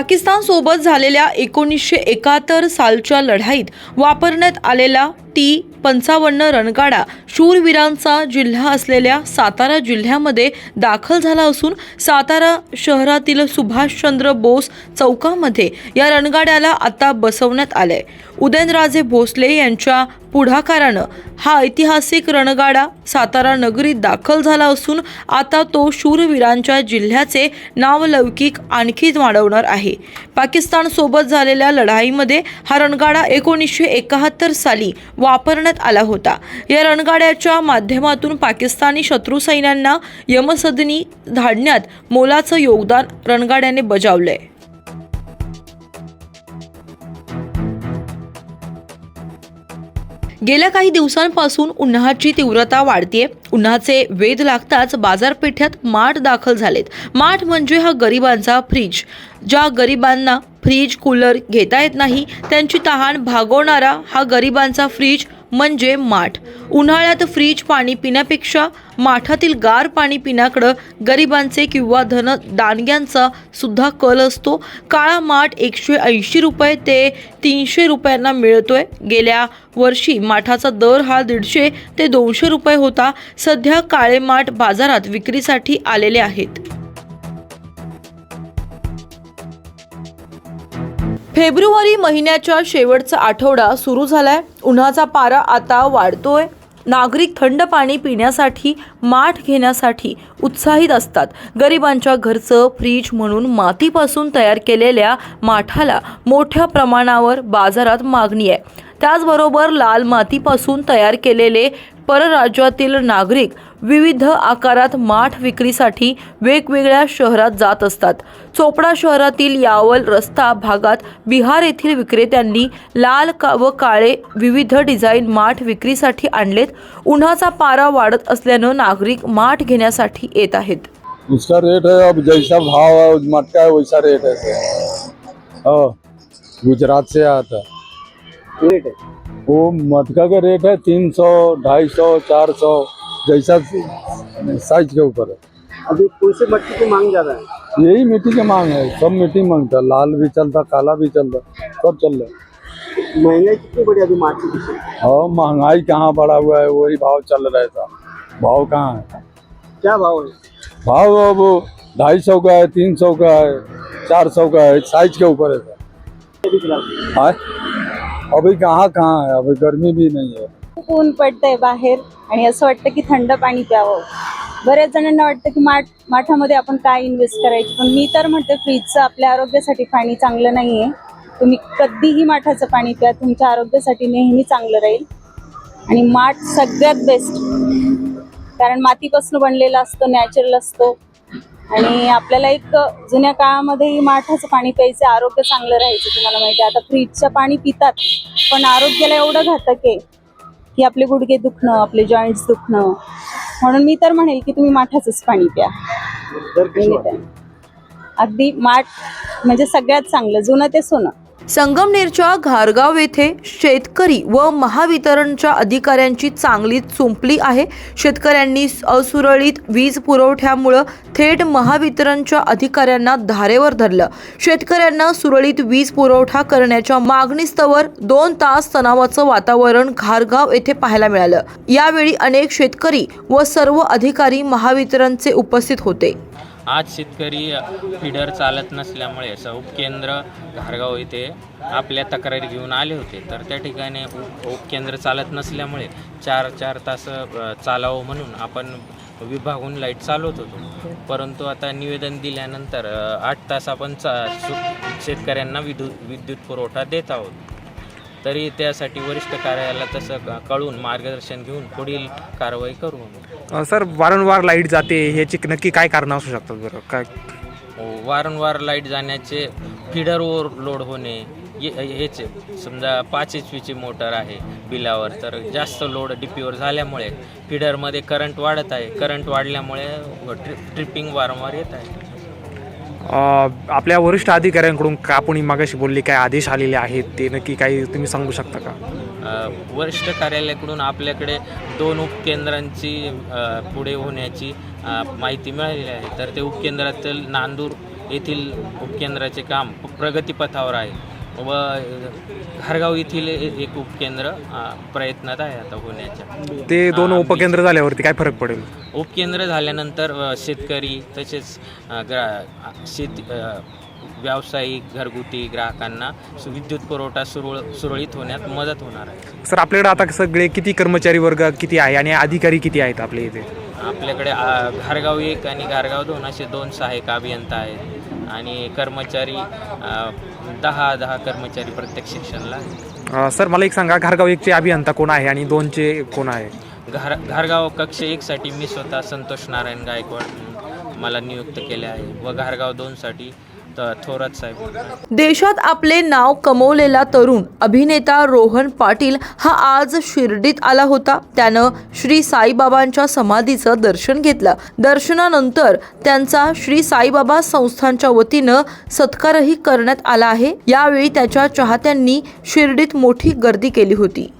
पाकिस्तानसोबत झालेल्या एकोणीसशे एकाहत्तर सालच्या लढाईत वापरण्यात आलेला टी पंचावन्न रणगाडा शूरवीरांचा जिल्हा असलेल्या सातारा जिल्ह्यामध्ये दाखल झाला असून सातारा शहरातील सुभाषचंद्र बोस चौकामध्ये या रणगाड्याला आता बसवण्यात आलंय. उदयनराजे भोसले यांच्या पुढाकारानं हा ऐतिहासिक रणगाडा सातारा नगरीत दाखल झाला असून आता तो शूरवीरांच्या जिल्ह्याचे नावलौकिक आणखी वाढवणार आहे. पाकिस्तानसोबत झालेल्या लढाईमध्ये हा रणगाडा एकोणीसशे एकाहत्तर साली वापरण्यात आला होता. या रणगाड्याच्या माध्यमातून पाकिस्तानी शत्रू सैन्यांना यमसदनी धाडण्यात मोलाचं योगदान रणगाड्याने बजावलंय. गेल्या काही दिवसांपासून उन्हाची तीव्रता वाढतीये. उन्हाचे वेध लागताच बाजारपेठ्यात माठ दाखल झालेत. माठ म्हणजे हा गरिबांचा फ्रीज. ज्या गरिबांना फ्रीज कूलर घेता येत नाही त्यांची तहान भागवणारा हा गरिबांचा फ्रीज म्हणजे माठ. उन्हाळ्यात फ्रीज पाणी पिण्यापेक्षा माठातील गार पाणी पिण्याकडं गरिबांचे किंवा धन दानग्यांचा सुद्धा कल असतो. काळा माठ एकशे ऐंशी रुपये ते तीनशे रुपयांना मिळतोय. गेल्या वर्षी माठाचा दर हा दीडशे ते दोनशे रुपये होता. सध्या काळे माठ बाजारात विक्रीसाठी आलेले आहेत. फेब्रुवारी महिन्याच्या शेवटचा आठवडा सुरू झालाय. उन्हाचा पारा आता वाढतोय. नागरिक थंड पाणी पिण्यासाठी माठ घेण्यासाठी उत्साहित असतात. गरिबांच्या घरचं फ्रीज म्हणून मातीपासून तयार केलेल्या माठाला मोठ्या प्रमाणावर बाजारात मागणी आहे. त्याचबरोबर लाल मातीपासून तयार केलेले परराज्यातील नागरिक विविध आकारात माठ विक्रीसाठी वेगवेगळ्या शहरात जात असतात. चोपडा शहरातील यावल रस्ता भागात बिहार येथील विक्रेत्यांनी लाल का व काळे विविध डिझाईन माठ विक्रीसाठी आणलेत. उन्हाचा पारा वाढत असल्यानं नागरिक माठ घेण्यासाठी येत आहेत. उसका रेट है अब जैसा भाव है मटका है वैसा रेट है. सर हाँ. गुजरात से आता. रेट है? वो मटका का रेट है तीन सौ ढाई सौ चार सौ जैसा साइज़ के ऊपर है। अभी कौन से मट्टी की मांग ज़्यादा है? यही मिट्टी की मांग है सब मिट्टी माँगता है। लाल भी चलता काला भी चलता सब चल रहा है। महँगाई कितनी बड़ी अभी मार्च की और महँगाई कहाँ बढ़ा हुआ है वही भाव चल रहा था भाव कहाँ है? क्या भाव है? भाव अब ढाई सौ का है तीन सौ का है चार सौ का है साइज़ के ऊपर है सर अभी कहाँ कहाँ है? अभी गर्मी भी नहीं है। खूप ऊन पडतंय बाहेर आणि असं वाटतं की थंड पाणी प्यावं. बऱ्याच जणांना वाटतं की माठ माठामध्ये आपण काय इन्व्हेस्ट करायचं? पण मी तर म्हणते फ्रीजचं आपल्या आरोग्यासाठी पाणी चांगलं नाही आहे तुम्ही कधीही माठाचं पाणी प्या. तुमच्या आरोग्यासाठी नेहमी चांगलं राहील. आणि माठ सगळ्यात बेस्ट कारण मातीपासून बनलेला असतो नॅचरल असतो. आणि आपल्याला एक जुन्या काळामध्येही माठाचं पाणी प्यायचं आरोग्य चांगलं राहायचं तुम्हाला माहिती आहे. आता फ्रीजचं पाणी पितात पण आरोग्याला एवढं घातक आहे की आपले गुडघे दुखणं आपले जॉईंट्स दुखणं. म्हणून मी तर म्हणेल की तुम्ही माठाचंच पाणी प्या. अगदी माठ म्हणजे सगळ्यात चांगलं जुनं ते सोनं. संगमनेरच्या घारगाव येथे शेतकरी व महावितरणच्या अधिकाऱ्यांची चांगलीच चुंपली आहे. शेतकऱ्यांनी असुरळीत वीज पुरवठ्यामुळं थेट महावितरणच्या अधिकाऱ्यांना धारेवर धरलं. शेतकऱ्यांना सुरळीत वीज पुरवठा करण्याच्या मागणीस्तवर दोन तास तणावाचं वातावरण घारगाव येथे पाहायला मिळालं. यावेळी अनेक शेतकरी व सर्व अधिकारी महावितरणचे उपस्थित होते. आज शेतकरी फिडर चालत नसल्यामुळे उपकेंद्र घारगाव येथे आपल्या तक्रारी घेऊन आले होते. तर त्या ठिकाणी उप उपकेंद्र चालत नसल्यामुळे चार चार तास चालावं म्हणून आपण विभागून लाइट चालवत होतो. परंतु आता निवेदन दिल्यानंतर आठ तास आपण चा सु- शेतकऱ्यांना विद्युत विद्युत पुरवठा देत आहोत. तरी त्यासाठी वरिष्ठ कार्यालयाला तसं कळून मार्गदर्शन घेऊन पुढील कारवाई करू सर वारंवार लाइट जाते ह्याची नक्की काय कारणं असू शकतात बरं? काय? वारंवार लाइट जाण्याचे फिडर ओव्हरलोड होणे ये- ह्याचे समजा पाच एच पीची मोटर आहे बिलावर तर जास्त लोड डी पीवर झाल्यामुळे फिडरमध्ये करंट वाढत आहे. करंट वाढल्यामुळे ट्रि ट्रिपिंग वारंवार येत आहे. आपल्या वरिष्ठ अधिकाऱ्यांकडून का कोणी मागाशी बोलली? काय आदेश आलेले आहेत? ते नक्की काही तुम्ही सांगू शकता का? वरिष्ठ कार्यालयाकडून आपल्याकडे दोन उपकेंद्रांची पुढे होण्याची माहिती मिळालेली आहे. तर ते उपकेंद्रातील नांदूर येथील उपकेंद्राचे काम प्रगतीपथावर आहे. व घारगाव येथील एक उपकेंद्र अ, प्रयत्नात आहे आता होण्याच्या. ते दोन उपकेंद्र झाल्यावरती काय फरक पडेल? उपकेंद्र झाल्यानंतर अ, शेतकरी तसेच अ, ग्रा शेती अ, व्यावसायिक घरगुती ग्राहकांना सु- विद्युत पुरवठा सुरळ सुरळीत होण्यात मदत होणार आहे. सर आपल्याकडे आता सगळे किती कर्मचारी वर्ग किती आहे आणि अधिकारी किती आहेत आपल्या इथे? आपल्याकडे अ, घारगाव एक आणि घारगाव दोन असे दोन सहाय्यक अभियंता आहेत. आणि कर्मचारी दहा दहा कर्मचारी प्रत्येक सेक्शनला अ, सर मला एक सांगा घारगाव एकचे अभियंता कोण आहे आणि दोनचे कोण आहे? घार घारगाव कक्ष एकसाठी मी स्वतः संतोष नारायण गायकवाड मला नियुक्त केले आहे व घारगाव दोनसाठी थोरात साहेब. देशात आपले नाव कमवलेला तरुण अभिनेता रोहन पाटील हा आज शिर्डीत आला होता. त्यानं श्री साईबाबांच्या समाधीचं दर्शन घेतलं. दर्शनानंतर त्यांचा श्री साईबाबा संस्थांच्या वतीनं सत्कारही करण्यात आला आहे. यावेळी त्याच्या चाहत्यांनी शिर्डीत मोठी गर्दी केली होती.